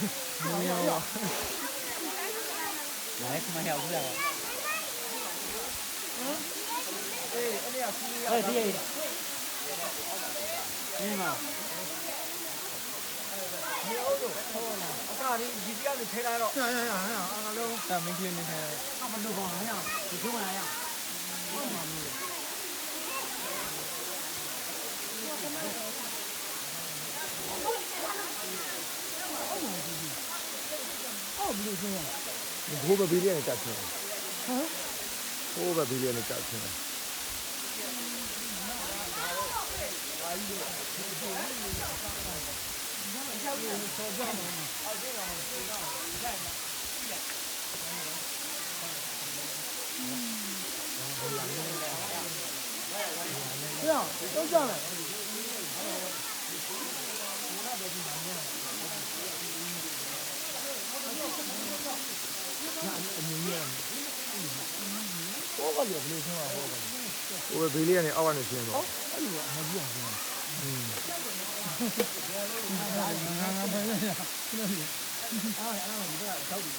Nhiều Đấy, không ai heo cũng được Ơi, đi Nhưng mà Dạ, mình thiên mình thế Không, mình được bỏ đấy à? Thì chung này à? Không mà mình ကိုဘယ်လိုရှင်းရလဲဘိုးဘဘီလေးနဲ့တတ်ချင်းဟမ်ဘိုးဘဘီလေးနဲ့တတ်ချင်းပြောင်းတော့ကြောက်လိုက်အမြင်ရဘောကလည်းဘယ်လိုဆုံးမှာဘောကလည်းဟိုဘေးလေးကနေအောက်ကနေရှင်းတော့အဲ့လိုအမကြီးအောင်ရှင်းอืมငါငါပဲလေအဲ့အဲ့တော့ဒီကတော့တောက်တယ်